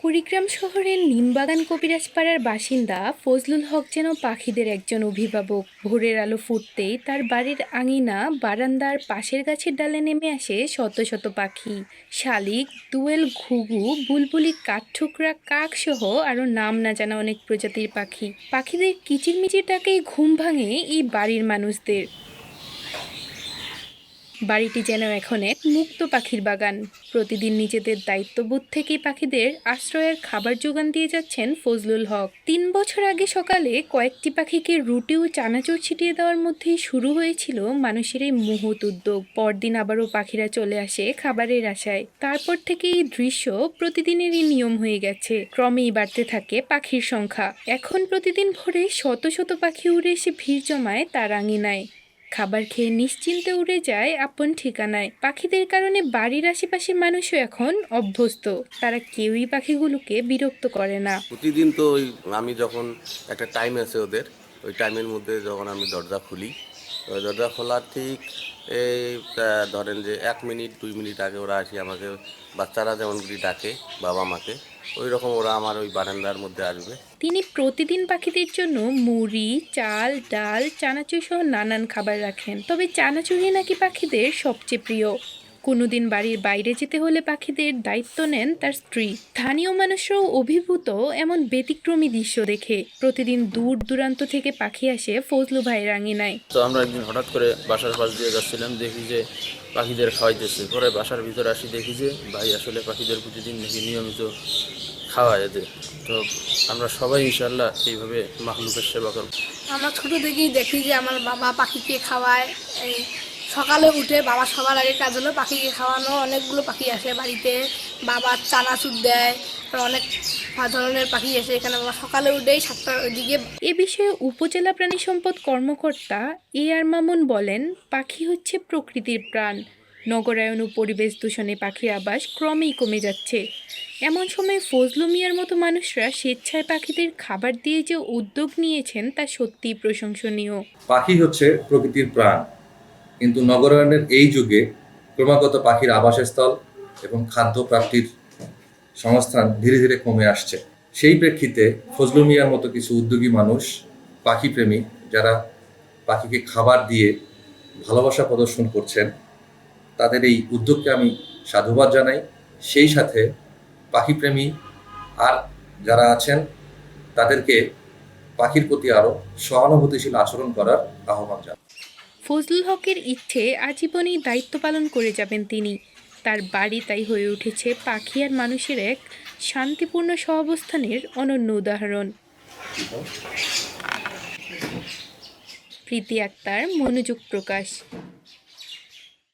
কুড়িগ্রাম শহরের নিমবাগান কবিরাজপাড়ার বাসিন্দা ফজলুল হক যেন পাখিদের একজন অভিভাবক। ভোরের আলো ফুটতেই তার বাড়ির আঙিনা বারান্দার পাশের গাছের ডালে নেমে আসে শত শত পাখি। শালিক, দুয়েল ঘুঘু, বুলবুলি কাঠঠুকরা কাক সহ আরও নাম না জানা অনেক প্রজাতির পাখি। পাখিদের কিচিরমিচির ডাকেই ঘুম ভাঙে এই বাড়ির মানুষদের। বাড়িটি যেন এখন এক মুক্ত পাখির বাগান। প্রতিদিন নিজেদের দায়িত্ববোধ থেকে পাখিদের আশ্রয়ের খাবার যোগান দিয়ে যাচ্ছেন ফজলুল হক। তিন বছর আগে সকালে কয়েকটি পাখিকে রুটি ও চানাচুর ছিটিয়ে দেওয়ার মধ্যেই শুরু হয়েছিল মানুষের এই মুহূর্ত উদ্যোগ। পরদিন আবারও পাখিরা চলে আসে খাবারের আশায়। তারপর থেকে এই দৃশ্য প্রতিদিনেরই নিয়ম হয়ে গেছে। ক্রমেই বাড়তে থাকে পাখির সংখ্যা। এখন প্রতিদিন ভোরে শত শত পাখি উড়ে এসে ভিড় জমায় তার আঙিনায় খাবার খেয়ে নিশ্চিন্তে উড়ে যায় আপন ঠিকানায়। পাখিদের কারণে বাড়ির আশেপাশের মানুষও এখন অভ্যস্ত। তারা কেউই পাখিগুলোকে বিরক্ত করে না। প্রতিদিন তো ওই আমি যখন একটা টাইম আছে ওদের, ওই টাইমের মধ্যে যখন আমি দরজা খুলি দরজা খোলা ঠিক এই ধরেন যে এক মিনিট, দুই মিনিট আগে ওরা আসি আমাকে, বাচ্চারা যেমন ডাকে বাবা মাকে, ওই রকম ওরা আমার ওই বারান্দার মধ্যে আসবে। তিনি প্রতিদিন পাখিদের জন্য মুড়ি, চাল, ডাল চানাচুর সহ নানান খাবার রাখেন। তবে চানাচুরি নাকি পাখিদের সবচেয়ে প্রিয়? কোনোদিন বাড়ির বাইরে যেতে হলে পাখিদের দায়িত্ব নেন তার স্ত্রী। স্থানীয় মানুষরাও অভিভূত এমন ব্যতিক্রমী দৃশ্য দেখে। প্রতিদিন দূর দূরান্ত থেকে পাখি আসে ফজলু ভাইয়ের আঙিনায়। তো আমরা একদিন হঠাৎ করে বাসার পাশ দিয়ে যাচ্ছিলাম দেখি যে পাখিদের খাওয়াইতেছে। পরে বাসার ভিতরে আসি দেখি যে ভাই আসলে পাখিদের প্রতিদিন নাকি নিয়মিত খাওয়া এদের। তো আমরা সবাই ইনশাল্লাহ এইভাবে মাখলুকের সেবা করব। আমরা ছোট থেকেই দেখি যে আমার বাবা পাখিকে খাওয়ায় এই সকালে উঠে বাবা সবার আগে কাজ হলো পাখিকে খাওয়ানো অনেকগুলো পাখি আসে বাড়িতে। বাবা চানাচুর দেয় অনেক ধরনের পাখি আসে এখানে। বাবা সকালে উঠেই সাতটার দিকে এ বিষয়ে উপজেলা প্রাণী সম্পদ কর্মকর্তা এ আর মামুন বলেন পাখি হচ্ছে প্রকৃতির প্রাণ। নগরায়ন ও পরিবেশ দূষণে পাখির আবাস ক্রমেই কমে যাচ্ছে। এমন সময় ফজলু মিয়ার মতো মানুষরা স্বেচ্ছায় পাখিদের খাবার দিয়ে যে উদ্যোগ নিয়েছেন তা সত্যিই প্রশংসনীয়। পাখি হচ্ছে প্রকৃতির প্রাণ। কিন্তু নগরায়নের এই যুগে ক্রমাগত পাখির আবাসস্থল এবং খাদ্য প্রাপ্তির সংস্থান ধীরে ধীরে কমে আসছে। সেই প্রেক্ষিতে ফজলু মিয়ার মতো কিছু উদ্যোগী মানুষ, পাখিপ্রেমী, যারা পাখিকে খাবার দিয়ে ভালোবাসা প্রদর্শন করছেন, তাদের এই উদ্যোগকে আমি সাধুবাদ জানাই। সেই সাথে পাখিপ্রেমী আর যারা আছেন, তাদেরকে পাখির প্রতি আরও সহানুভূতিশীল আচরণ করার আহ্বান জানাই। ফজলুল হকের ইচ্ছে আজীবনেই দায়িত্ব পালন করে যাবেন তিনি। তার বাড়ি তাই হয়ে উঠেছে পাখি আর মানুষের এক শান্তিপূর্ণ সহাবস্থানের অনন্য উদাহরণ। প্রীতি আক্তার, মনোযোগ প্রকাশ।